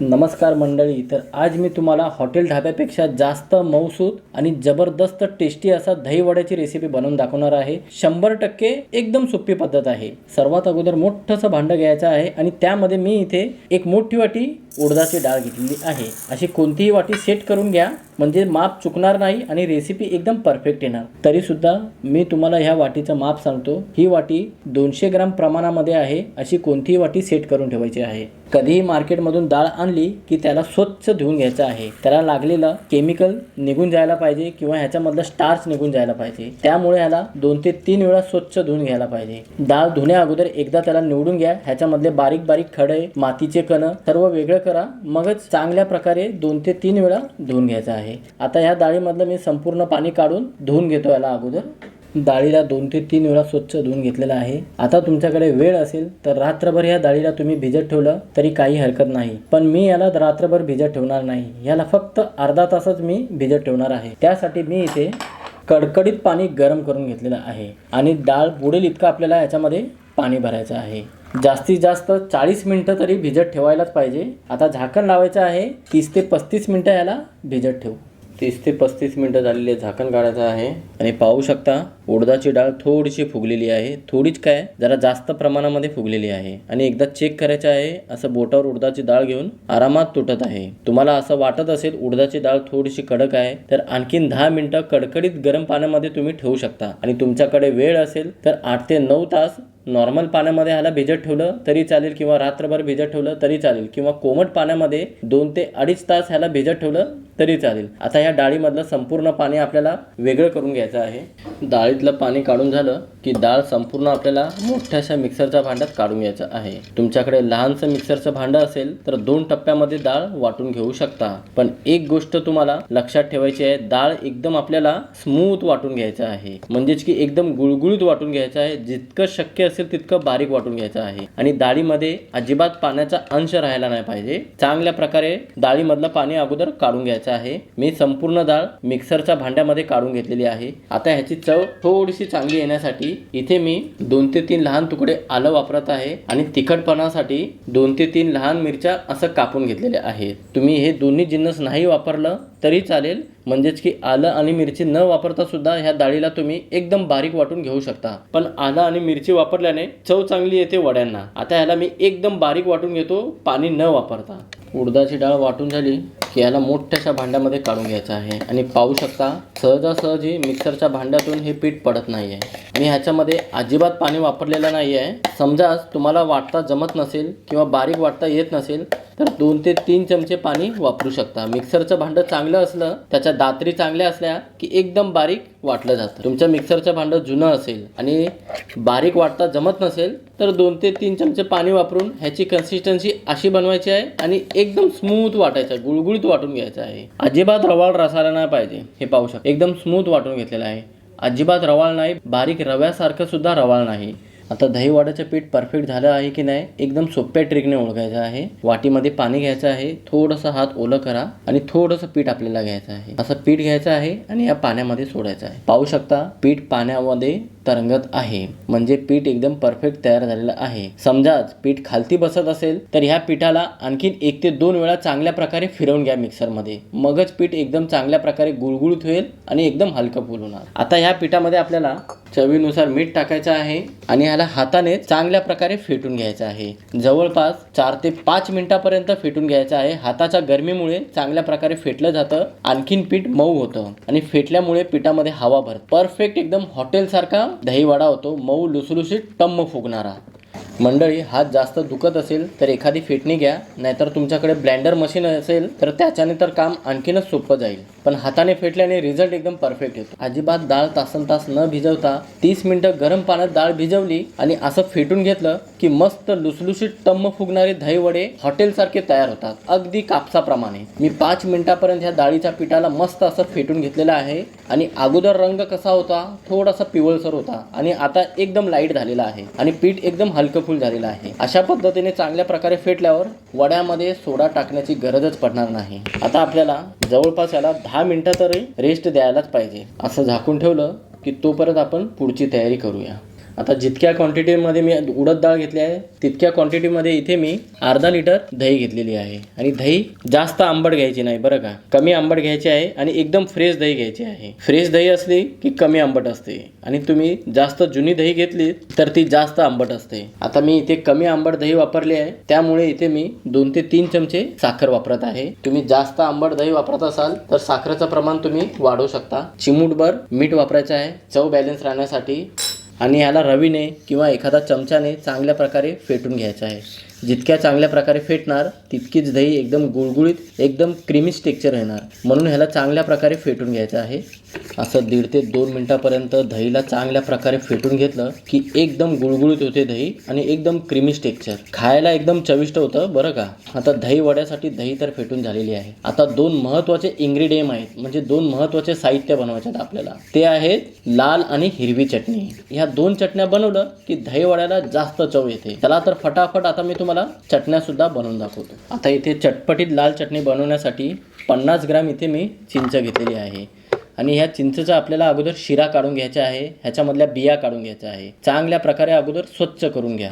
नमस्कार मंडळी तर आज मी तुम्हाला हॉटेल ढाब्यापेक्षा जास्त मऊसूद आणि जबरदस्त टेस्टी असा दहीवड्याची रेसिपी बनवून दाखवणार आहे. शंभर टक्के एकदम सोपी पद्धत आहे. सर्वात अगोदर मोठंसं भांडं घ्यायचं आहे आणि त्यामध्ये मी इथे एक मोठी वाटी उडदाची डाळ घेतलेली आहे. अशी कोणतीही वाटी सेट करून घ्या म्हणजे माप चुकणार नाही आणि रेसिपी एकदम परफेक्ट येणार. तरी सुद्धा मी तुम्हाला ह्या वाटीचं माप सांगतो. ही वाटी दोनशे ग्राम प्रमाणामध्ये आहे अशी कोणतीही वाटी सेट करून ठेवायची आहे. कधीही मार्केटमधून डाळ आणली की त्याला स्वच्छ धुवून घ्यायचं आहे. त्याला लागलेलं केमिकल निघून जायला पाहिजे किंवा ह्याच्यामधलं स्टार्च निघून जायला पाहिजे. त्यामुळे ह्याला दोन ते तीन वेळा स्वच्छ धुवून घ्यायला पाहिजे. डाळ धुण्या अगोदर एकदा त्याला निवडून घ्या. ह्याच्यामधले बारीक बारीक खडे मातीचे कण सर्व वेगळं करा. मगच चांगल्या प्रकारे दोन ते तीन वेळा धुवून घ्यायचं आहे. आता ह्या डाळीमधलं मी संपूर्ण पाणी काढून धुवून घेतो याला अगोदर. डाळीला दोन ते तीन वेळा स्वच्छ धुवून घेतलेला आहे. आता तुमच्याकडे वेळ असेल तर रात्रभर ह्या डाळीला तुम्ही भिजत ठेवलं तरी काही हरकत नाही. पण मी याला रात्रभर भिजत ठेवणार नाही. याला फक्त अर्धा तासच मी भिजत ठेवणार आहे. त्यासाठी मी इथे कडकडीत पाणी गरम करून घेतलेलं आहे. आणि डाळ बुडेल इतकं आपल्याला याच्यामध्ये पाणी भरायचं आहे. जास्तीत जास्त चाळीस मिनटं तरी भिजत ठेवायलाच पाहिजे. आता झाकण लावायचं आहे तीस ते पस्तीस मिनटं याला भिजत ठेवू. तीस ते पस्तीस मिनटं झालेले झाकण काढायचं आहे. आणि पाहू शकता उडदाची डाळ थोडीशी फुगलेली आहे. थोडीच काय जरा जास्त प्रमाणामध्ये फुगलेली आहे. आणि एकदा चेक करायचं आहे असं बोटावर उडदाची डाळ घेऊन आरामात तुटत आहे. तुम्हाला असं वाटत असेल उडदाची डाळ थोडीशी कडक आहे तर आणखीन दहा मिनटं कडकडीत गरम पाण्यामध्ये तुम्ही ठेवू शकता. आणि तुमच्याकडे वेळ असेल तर आठ ते नऊ तास नॉर्मल पाण्यामध्ये ह्याला भिजत ठेवलं तरी चालेल किंवा रात्रभर भिजत ठेवलं तरी चालेल किंवा कोमट पाण्यामध्ये दोन ते अडीच तास ह्याला भिजत ठेवलं तरी चालेल. आता ह्या डाळीमधलं संपूर्ण पाणी आपल्याला वेगळं करून घ्यायचं आहे. डाळीतलं पाणी काढून झालं की डाळ संपूर्ण आपल्याला मोठ्याशा मिक्सरच्या भांड्यात काढून घ्यायचं आहे. तुमच्याकडे लहानसं मिक्सरचं भांडं असेल तर दोन टप्प्यामध्ये डाळ वाटून घेऊ शकता. पण एक गोष्ट तुम्हाला लक्षात ठेवायची आहे डाळ एकदम आपल्याला स्मूथ वाटून घ्यायचं आहे. म्हणजेच की एकदम गुळगुळीत वाटून घ्यायचं आहे. जितकं शक्य असेल तितकं बारीक वाटून घ्यायचं आहे. आणि डाळीमध्ये अजिबात पाण्याचा अंश राहायला नाही पाहिजे. चांगल्या प्रकारे डाळीमधलं पाणी अगोदर काढून घ्यायचं आहे. मी संपूर्ण डाळ मिक्सरच्या भांड्यामध्ये काढून घेतलेली आहे. आता ह्याची चव थोडीशी चांगली येण्यासाठी इथे मी दोन ते तीन लहान तुकडे आलं वापरत आहे आणि तिखटपणासाठी दोन ते तीन लहान मिरच्या असं कापून घेतलेल्या आहेत. तुम्ही हे दोन्ही जिन्नस नाही वापरलं तरी चालेल. म्हणजेच की आलं आणि मिरची न वापरता सुद्धा ह्या डाळीला तुम्ही एकदम बारीक वाटून घेऊ शकता. पण आलं आणि मिरची वापरल्याने चव चांगली येते वड्यांना. आता ह्याला मी एकदम बारीक वाटून घेतो. पाणी न वापरता. उडदाची डाळ वाटून झाली. की याला मोठ्याशा भांड्यामध्ये काढून घ्यायचं आहे. आणि पाहू शकता सहजासहजी मिक्सरच्या भांड्यातून हे पीठ पडत नाही आहे मी ह्याच्यामध्ये अजिबात पाणी वापरलेलं नाही आहे समजा तुम्हाला वाटता जमत नसेल किंवा बारीक वाटता येत नसेल तर दोन ते तीन चमचे पाणी वापरू शकता. मिक्सरचं भांडं चांगलं असलं त्याच्या दात्री चांगल्या असल्या की एकदम बारीक वाटलं जातं. तुमच्या मिक्सरचं भांडं जुनं असेल आणि बारीक वाटता जमत नसेल तर दोन ते तीन चमचे पाणी वापरून ह्याची कन्सिस्टन्सी अशी बनवायची आहे आणि एकदम स्मूथ वाटायचं आहे. गुळगुळीत वाटून घ्यायचं आहे. अजिबात रवाळ रसायला नाही पाहिजे हे पाहू शकता. एकदम स्मूथ वाटून घेतलेलं आहे. अजिबात रवाळ नाही बारीक रव्यासारखं सुद्धा रवाळ नाही. आता दही वड्याचं पीठ परफेक्ट झालं आहे की नाही एकदम सोप्या ट्रिकने ओळखायचं आहे. वाटीमध्ये पाणी घ्यायचं आहे थोडंसं हात ओलं करा आणि थोडंसं पीठ आपल्याला घ्यायचं आहे. असं पीठ घ्यायचं आहे आणि या पाण्यामध्ये सोडायचं आहे. पाहू शकता पीठ पाण्यामध्ये तरंगत आहे. म्हणजे पीठ एकदम परफेक्ट तयार झालेलं आहे. समजाच पीठ खालती बसत असेल तर ह्या पिठाला आणखीन एक ते दोन वेळा चांगल्या प्रकारे फिरवून घ्या मिक्सरमध्ये. मगच पीठ एकदम चांगल्या प्रकारे गुळगुळीत होईल आणि एकदम हलकं फुल होणार आता ह्या पिठामध्ये आपल्याला चवीनुसार मीठ टाकायचं आहे आणि ह्याला हाताने चांगल्या प्रकारे फेटून घ्यायचं आहे. जवळपास चार ते पाच मिनिटापर्यंत फेटून घ्यायचं आहे. हाताच्या गरमीमुळे चांगल्या प्रकारे फेटलं जातं. आणखीन पीठ मऊ होतं आणि फेटल्यामुळे पिठामध्ये हवा भरत. परफेक्ट एकदम हॉटेलसारखा दहीवडा होतो मऊ लुसलुसीत टम्म फुगणारा. मंडळी हात जास्त दुखत असेल तर एखादी फेटणी घ्या नाहीतर तुमच्याकडे ब्लेंडर मशीन असेल तर त्याच्याने तर काम आणखीनच सोपं जाईल. पण हाताने फेटल्याने रिझल्ट एकदम परफेक्ट येतो. अजिबात डाळ तासन तास न भिजवता तीस मिनिटं गरम पाण्यात डाळ भिजवली आणि असं फेटून घेतलं की मस्त लुसलुशीत टम्म फुगणारे दहीवडे हॉटेलसारखे तयार होतात. अगदी कापसाप्रमाणे. मी पाच मिनिटापर्यंत ह्या डाळीच्या पिठाला मस्त असं फेटून घेतलेलं आहे आणि अगोदर रंग कसा होता थोडासा पिवळसर होता आणि आता एकदम लाइट झालेला आहे आणि पीठ एकदम हलकं फुल झालेला आहे. अशा पद्धतीने चांगल्या प्रकारे फेटल्यावर वड्यामध्ये सोडा टाकण्याची गरजच पडणार नाही. आता आपल्याला जवळपास याला दहा मिनिटं तरी रेस्ट द्यायलाच पाहिजे. असं झाकून ठेवलं की तोपर्यंत आपण पुढची तयारी करूया. आता जितक्या क्वांटिटीमध्ये मी उडद डाळ घेतली आहे तितक्या क्वांटिटीमध्ये इथे मी अर्धा लिटर दही घेतलेली आहे. आणि दही जास्त आंबट घ्यायची नाही बरं का? कमी आंबट घ्यायची आहे आणि एकदम फ्रेश दही घ्यायची आहे. फ्रेश दही असली की कमी आंबट असते. आणि तुम्ही जास्त जुनी दही घेतली तर ती जास्त आंबट असते. आता मी इथे कमी आंबट दही वापरली आहे. त्यामुळे इथे मी दोन ते तीन चमचे साखर वापरत आहे. तुम्ही जास्त आंबट दही वापरत असाल तर साखरेचं प्रमाण तुम्ही वाढवू शकता. चिमूटभर मीठ वापरायचं आहे. चव बॅलन्स राहण्यासाठी आणि याला रवीने किंवा एखादा चमच्याने चांगल्या प्रकारे फेटून घ्यायचं आहे. जितक्या चांगल्या प्रकारे फेटणार तितकीच दही एकदम गुळगुळीत एकदम क्रीमी टेक्चर येणार. म्हणून ह्याला चांगल्या प्रकारे फेटून घ्यायचं आहे. असं दीड ते दोन मिनटापर्यंत दहीला चांगल्या प्रकारे फेटून घेतलं की एकदम गुळगुळीत होते दही आणि एकदम क्रीमी टेक्चर खायला एकदम चविष्ट होतं बरं का? आता दही वड्यासाठी दही तर फेटून झालेली आहे. आता दोन महत्त्वाचे इन्ग्रेडियंट आहेत म्हणजे दोन महत्त्वाचे साहित्य बनवायचे आहेत आपल्याला. ते आहेत लाल आणि हिरवी चटणी. ह्या दोन चटण्या बनवलं की दही वड्याला जास्त चव येते. चला तर फटाफट आता मी तुम्हाला चटण्या सुद्धा बनवून दाखवतो. आता इथे चटपटीत लाल चटणी बनवण्यासाठी पन्नास ग्राम इथे मी चिंच घेतलेली आहे. आणि ह्या चिंचचा आपल्याला अगोदर शिरा काढून घ्यायचा आहे. ह्याच्यामधल्या बिया काढून घ्यायच्या आहे. चांगल्या प्रकारे अगोदर स्वच्छ करून घ्या.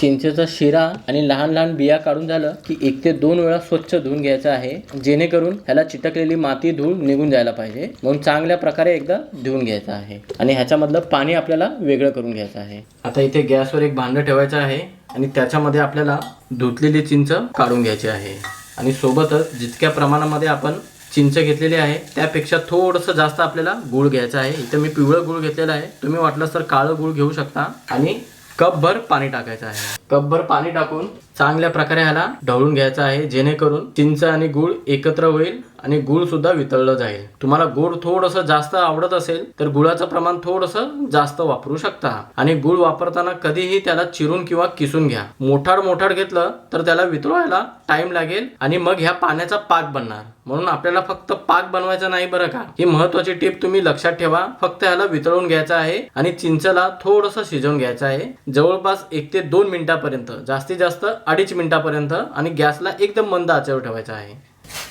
चिंचेचा शिरा आणि लहान लहान बिया काढून झालं की एक ते दोन वेळा स्वच्छ धुवून घ्यायचं आहे. जेणेकरून ह्याला चिटकलेली माती धूळ निघून जायला पाहिजे. म्हणून चांगल्या प्रकारे एकदा धुवून घ्यायचं आहे. आणि ह्याच्यामधलं पाणी आपल्याला वेगळं करून घ्यायचं आहे. आता इथे गॅसवर एक भांडं ठेवायचं आहे. आणि त्याच्यामध्ये आपल्याला धुतलेली चिंच काढून घ्यायची आहे. आणि सोबतच जितक्या प्रमाणामध्ये आपण चिंच घेतलेली आहे त्यापेक्षा थोडंसं जास्त आपल्याला गुळ घ्यायचा आहे. इथं मी पिवळं गुळ घेतलेलं आहे. तुम्ही वाटलंच तर काळं गुळ घेऊ शकता. आणि कपभर पाणी टाकायचं आहे. कपभर पाणी टाकून चांगल्या प्रकारे ह्याला ढवळून घ्यायचं आहे जेणेकरून चिंच आणि गुळ एकत्र होईल आणि गुळ सुद्धा वितळलं जाईल. तुम्हाला गुळ थोडंसं जास्त आवडत असेल तर गुळाचं प्रमाण थोडंसं जास्त वापरू शकता. आणि गुळ वापरताना कधीही त्याला चिरून किंवा किसून घ्या. मोठाड मोठाड घेतलं तर त्याला वितळवायला टाइम लागेल आणि मग ह्या पाण्याचा पाक बनणार. म्हणून आपल्याला फक्त पाक बनवायचा नाही बरं का? ही महत्वाची टिप तुम्ही लक्षात ठेवा. फक्त ह्याला वितळून घ्यायचं आहे आणि चिंचला थोडंसं शिजवून घ्यायचं आहे. जवळपास एक ते दोन मिनिटापर्यंत जास्तीत जास्त अडीच मिनिटापर्यंत आणि गॅसला एकदम मंद आचेवर ठेवायचा आहे.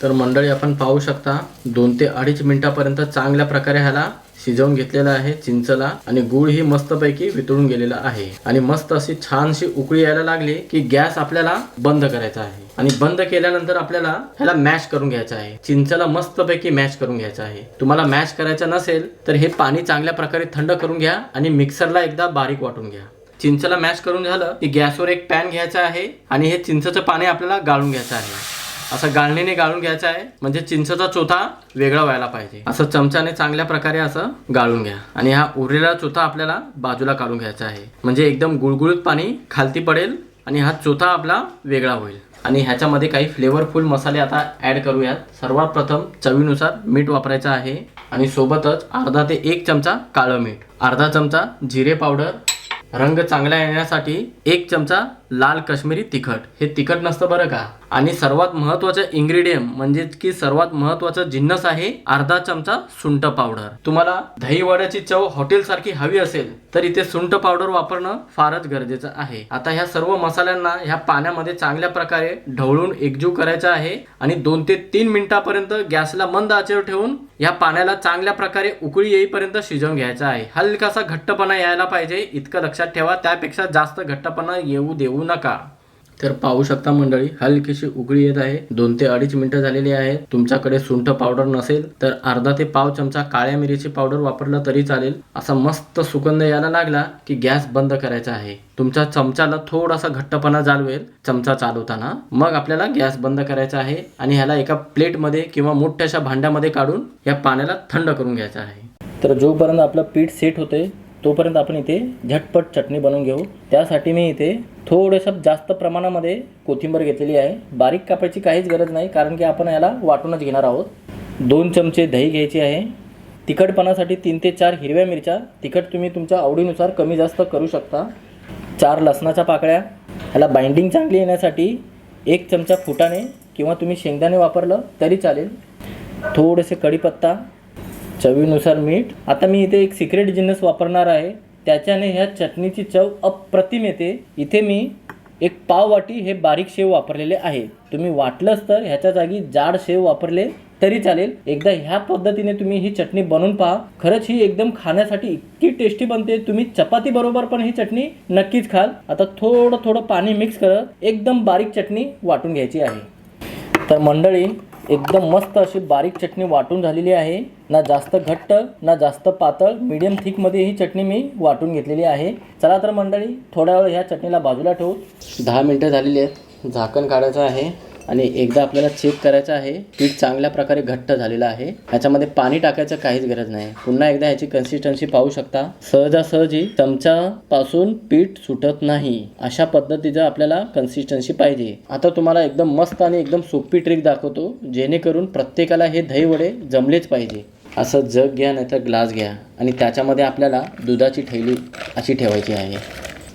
तर मंडळी आपण पाहू शकता दोन ते अडीच मिनिटापर्यंत चांगल्या प्रकारे ह्याला शिजवून घेतलेला आहे चिंचला आणि गुळ ही मस्तपैकी वितळून गेलेला आहे. आणि मस्त अशी छानशी उकळी यायला लागली की गॅस आपल्याला बंद करायचा आहे. आणि बंद केल्यानंतर आपल्याला ह्याला मॅश करून घ्यायचा आहे. चिंचला मस्तपैकी मॅश करून घ्यायचा आहे. तुम्हाला मॅश करायचं नसेल तर हे पाणी चांगल्या प्रकारे थंड करून घ्या आणि मिक्सरला एकदा बारीक वाटून घ्या. चिंचला मॅश करून झालं की गॅसवर एक पॅन घ्यायचा आहे आणि हे चिंचचं पाणी आपल्याला गाळून घ्यायचं आहे. असं गाळणीने गाळून घ्यायचं आहे म्हणजे चिंचचा चोथा वेगळा व्हायला पाहिजे. असं चमच्याने चांगल्या प्रकारे असं गाळून घ्या. आणि हा उरलेला चोथा आपल्याला बाजूला काढून घ्यायचा आहे. म्हणजे एकदम गुळगुळीत पाणी खालती पडेल आणि हा चोथा आपला वेगळा होईल. आणि ह्याच्यामध्ये काही फ्लेवरफुल मसाले आता ॲड करूयात. सर्वात प्रथम चवीनुसार मीठ वापरायचं आहे. आणि सोबतच अर्धा ते एक चमचा काळं मीठ. अर्धा चमचा जिरे पावडर रंग चांगला येण्यासाठी एक चमचा लाल काश्मीरी तिखट. हे तिखट नसतं बरं का? आणि सर्वात महत्वाचं इंग्रेडियंट म्हणजे की सर्वात महत्वाचं जिन्नस आहे अर्धा चमचा सुंठ पावडर तुम्हाला दही वड्याची चव हॉटेल सारखी हवी असेल तर इथे सुंठ पावडर वापरणं फारच गरजेचं आहे. आता ह्या सर्व मसाल्यांना ह्या पाण्यामध्ये चांगल्या प्रकारे ढवळून एकजीव करायचं आहे आणि दोन ते तीन मिनिटापर्यंत गॅसला मंद आचेवर ठेवून या पाण्याला चांगल्या प्रकारे उकळी येईपर्यंत शिजवून घ्यायचा आहे. हलकासा घट्टपणा यायला पाहिजे. इतकं लक्षात ठेवा. त्यापेक्षा जास्त घट्टपणा येऊ देऊ नका. तर पाहू शकता मंडळी हलकीशी उकळी येत आहे. दोन ते अडीच मिनिटं झालेली आहेत. तुमच्याकडे सुंठ पावडर नसेल तर अर्धा ते पाव चमचा काळ्या मिरीची पावडर वापरला तरी चालेल. असा मस्त सुगंध यायला लागला की गॅस बंद करायचा आहे. तुमच्या चमच्याला थोडासा घट्टपणा जाणवेल चमचा चालवताना. मग आपल्याला गॅस बंद करायचा आहे आणि ह्याला एका प्लेटमध्ये किंवा मोठ्याशा भांड्यामध्ये काढून या पाण्याला थंड करून घ्यायचं आहे. तर जोपर्यंत आपलं पीठ सेट होते तोपर्यंत आपण इथे झटपट चटणी बनवून घेऊ. त्यासाठी मी इथे थोडंसं जास्त प्रमाणामध्ये कोथिंबीर घेतलेली आहे. बारीक कापायची काहीच गरज नाही कारण की आपण याला वाटूनच घेणार आहोत. दोन चमचे दही घ्यायची आहे. तिखटपणासाठी तीन ते चार हिरव्या मिरच्या. तिखट तुम्ही तुमच्या आवडीनुसार कमी जास्त करू शकता. चार लसणाच्या पाकळ्या. ह्याला बाइंडिंग चांगली येण्यासाठी एक चमचा फुटाणे किंवा तुम्ही शेंगदाणे वापरलं तरी चालेल. थोडेसे कढीपत्ता. चवीनुसार मीठ. आता मी इथे एक सिक्रेट जिन्नस वापरणार आहे. त्याच्याने ह्या चटणीची चव अप्रतिम येते. इथे मी एक पाव वाटी हे बारीक शेव वापरलेले आहे. तुम्ही वाटलंच तर ह्याच्या जागी जाड शेव वापरले तरी चालेल. एकदा ह्या पद्धतीने तुम्ही ही चटणी बनवून पहा. खरंच ही एकदम खाण्यासाठी इतकी टेस्टी बनते. तुम्ही चपाती बरोबर पण ही चटणी नक्कीच खाल. आता थोडं थोडं पाणी मिक्स करत एकदम बारीक चटणी वाटून घ्यायची आहे. तर मंडळी एकदम मस्त अशी बारीक चटणी वाटून झालेली आहे. ना जास्त घट्ट ना जास्त पातळ मीडियम थिकमध्ये ही चटणी मी वाटून घेतलेली आहे. चला तर मंडळी थोड्या वेळ ह्या चटणीला बाजूला ठेवू. दहा मिनटं झालेली आहेत. झाकण काढायचं आहे आणि एकदा आपल्याला चेक करायचं आहे. पीठ चांगल्या प्रकारे घट्ट झालेलं आहे. ह्याच्यामध्ये पाणी टाकायचं काहीच गरज नाही. पुन्हा एकदा ह्याची कन्सिस्टन्सी पाहू शकता. सहजासहजी चमच्यापासून पीठ सुटत नाही. अशा पद्धतीचं आपल्याला कन्सिस्टन्सी पाहिजे. आता तुम्हाला एकदम मस्त आणि एकदम सोपी ट्रिक दाखवतो. जेणेकरून प्रत्येकाला हे दहीवडे जमलेच पाहिजे. असं जग घ्या नाही तर ग्लास घ्या. आणि त्याच्यामध्ये आपल्याला दुधाची थैली अशी ठेवायची आहे.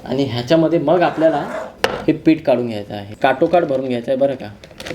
आणि ह्याच्यामध्ये मग आपल्याला हे पीठ काढून घ्यायचं आहे. काटोकाट भरून घ्यायचं आहे बरं का?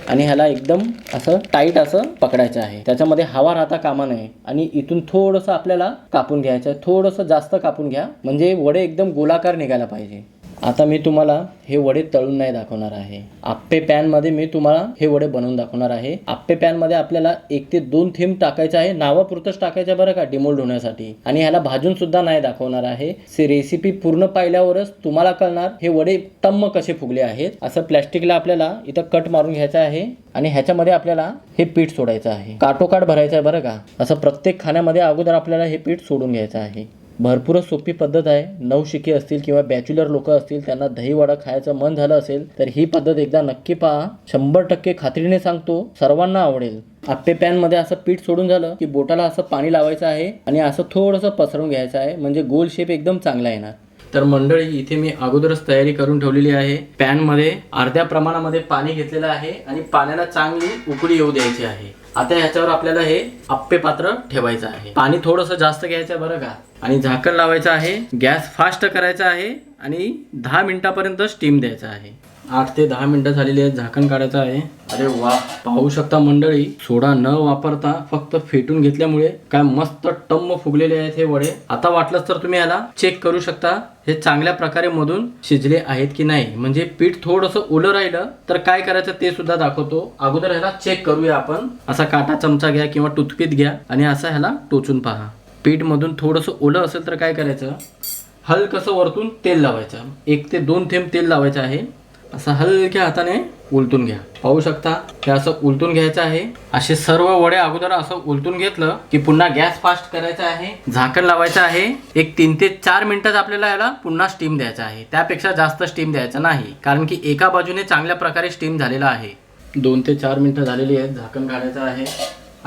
आणि ह्याला एकदम असं टाईट असं पकडायचं आहे. त्याच्यामध्ये हवा राहता कामा नये. आणि इथून थोडंसं आपल्याला कापून घ्यायचं आहे. थोडंसं जास्त कापून घ्या. म्हणजे वडे एकदम गोलाकार निघायला पाहिजे. आता मी तुम्हाला हे वडे तळून नाही दाखवणार आहे. आप्पे पॅनमध्ये मी तुम्हाला हे वडे बनवून दाखवणार आहे. आप्पे पॅनमध्ये आपल्याला एक ते दोन थेंब टाकायचं आहे. नावापुरतंच टाकायचं आहे बरं का डिमोल्ड होण्यासाठी. आणि ह्याला भाजून सुद्धा नाही दाखवणार आहे. से रेसिपी पूर्ण पाहिल्यावरच तुम्हाला कळणार हे वडे टम्म कसे फुगले आहेत. असं प्लॅस्टिकला आपल्याला इथं कट मारून घ्यायचं आहे. आणि ह्याच्यामध्ये आपल्याला हे पीठ सोडायचं आहे. काटोकाट भरायचं आहे बरं का. असं प्रत्येक खाण्यामध्ये अगोदर आपल्याला हे पीठ सोडून घ्यायचं आहे. भरपूरच सोपी पद्धत आहे. नवशिके असतील किंवा बॅच्युलर लोक असतील त्यांना दही वडा खायचं मन झालं असेल तर ही पद्धत एकदा नक्की पहा. शंभर टक्के खात्रीने सांगतो सर्वांना आवडेल. आप्पे पॅनमध्ये असं पीठ सोडून झालं की बोटाला असं पाणी लावायचं आहे आणि असं थोडंसं पसरून घ्यायचं आहे. म्हणजे गोल शेप एकदम चांगला येणार. तर मंडळी इथे मी अगोदरच तयारी करून ठेवलेली आहे. पॅनमध्ये अर्ध्या प्रमाणामध्ये पाणी घेतलेलं आहे आणि पाण्याला चांगली उकळी येऊ द्यायची आहे. आता ह्याच्यावर आपल्याला हे आप्पे पात्र ठेवायचं आहे. पाणी थोडंसं जास्त घ्यायचं बरं का? आणि झाकण लावायचं आहे. गॅस फास्ट करायचा आहे आणि दहा मिनिटापर्यंत स्टीम द्यायचा आहे. आठ ते दहा मिनिटं झालेली आहेत झाकण काढायचं आहे. अरे वा. पाहू शकता मंडळी सोडा न वापरता फक्त फेटून घेतल्यामुळे काय मस्त टम्म फुगलेले आहेत हे वडे. आता वाटलंच तर तुम्ही याला चेक करू शकता. हे चांगल्या प्रकारे मधून शिजले आहेत की नाही? म्हणजे पीठ थोडंसं ओलं राहिलं तर काय करायचं ते सुद्धा दाखवतो. अगोदर ह्याला चेक करूया आपण. असा काटा चमचा घ्या किंवा टूथपिक घ्या आणि असा ह्याला टोचून पहा. पीठ मधून थोडंसं ओलं असेल तर काय करायचं? हलकसं वरतून तेल लावायचं. एक ते दोन थेंब तेल लावायचं आहे. असं हलक्या हाताने उलटून घ्या. पाहू शकता हे असं उलटून घ्यायचं आहे. असे सर्व वडे अगोदर असं उलटून घेतलं की पुन्हा गॅस फास्ट करायचा आहे झाकण लावायचं आहे. एक तीन ते चार मिनिटात आपल्याला याला पुन्हा स्टीम द्यायचा आहे. त्यापेक्षा जास्त स्टीम द्यायचा नाही कारण की एका बाजूने चांगल्या प्रकारे स्टीम झालेला आहे. दोन ते चार मिनिटं झालेली आहेत झाकण काढायचं आहे.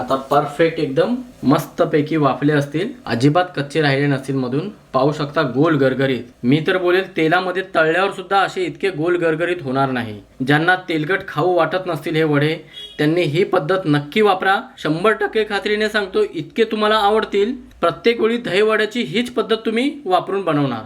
आता परफेक्ट एकदम मस्तपैकी वाफले असतील. अजिबात कच्चे राहिले नसतील मधून. पाहू शकता गोल गरगरीत. मी तर बोलेल तेलामध्ये तळल्यावर सुद्धा असे इतके गोल गरगरीत होणार नाही. ज्यांना तेलकट खाऊ वाटत नसतील हे वडे त्यांनी ही पद्धत नक्की वापरा. शंभर टक्के खात्रीने सांगतो इतके तुम्हाला आवडतील. प्रत्येक वेळी दहीवड्याची हीच पद्धत तुम्ही वापरून बनवणार.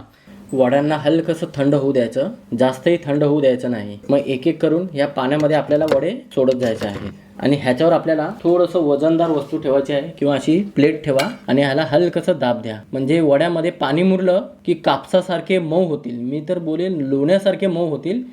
वड्यांना हलकसं थंड होऊ द्यायचं. जास्तही थंड होऊ द्यायचं नाही. मग एक एक करून या पाण्यामध्ये आपल्याला वडे सोडत जायचे आहेत. आणि ह्याच्यावर आपल्याला थोडंसं वजनदार वस्तू ठेवायची आहे किंवा अशी प्लेट ठेवा आणि ह्याला हलकसं दाब द्या. म्हणजे वड्यामध्ये पाणी मुरलं की कापसासारखे मऊ होतील. मी तर बोलेन लोण्यासारखे मऊ होतील.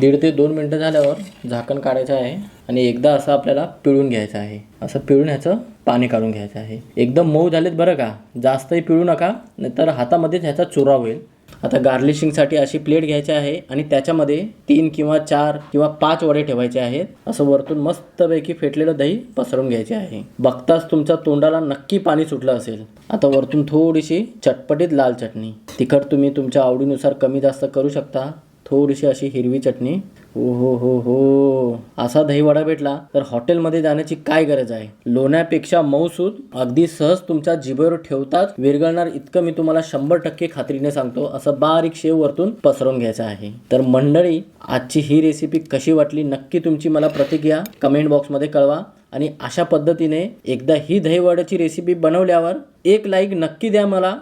दीड ते दोन मिनटं झाल्यावर झाकण काढायचं आहे आणि एकदा असं आपल्याला पिळून घ्यायचं आहे. असं पिळून ह्याचं पाणी काढून घ्यायचं आहे. एकदम मऊ झालेत बरं का? जास्तही पिळू नका नाहीतर हातामध्येच ह्याचा चुरा होईल. आता गार्लिशिंगसाठी अशी प्लेट घ्यायची आहे आणि त्याच्यामध्ये तीन किंवा चार किंवा पाच वडे ठेवायचे आहेत. असं वरतून मस्तपैकी फेटलेलं दही पसरून घ्यायचे आहे. बघताच तुमच्या तोंडाला नक्की पाणी सुटलं असेल. आता वरतून थोडीशी चटपटीत लाल चटणी. तिखट तुम्ही तुमच्या आवडीनुसार कमी जास्त करू शकता. थोडीशी अशी हिरवी चटणी. हो हो हो. हो असा दहीवडा भेटला तर हॉटेलमध्ये जाण्याची काय गरज आहे? लोण्यापेक्षा मऊसूद अगदी सहज तुमच्या जिभेवर ठेवताच विरघळणार इतकं मी तुम्हाला शंभर टक्के खात्रीने सांगतो असं बारीक शेव वरतून पसरवून घ्यायचं आहे. तर मंडळी आजची ही रेसिपी कशी वाटली नक्की तुमची मला प्रतिक्रिया कमेंट बॉक्समध्ये कळवा आणि अशा पद्धतीने एकदा ही दहीवड्याची रेसिपी बनवल्यावर एक लाईक नक्की द्या मला.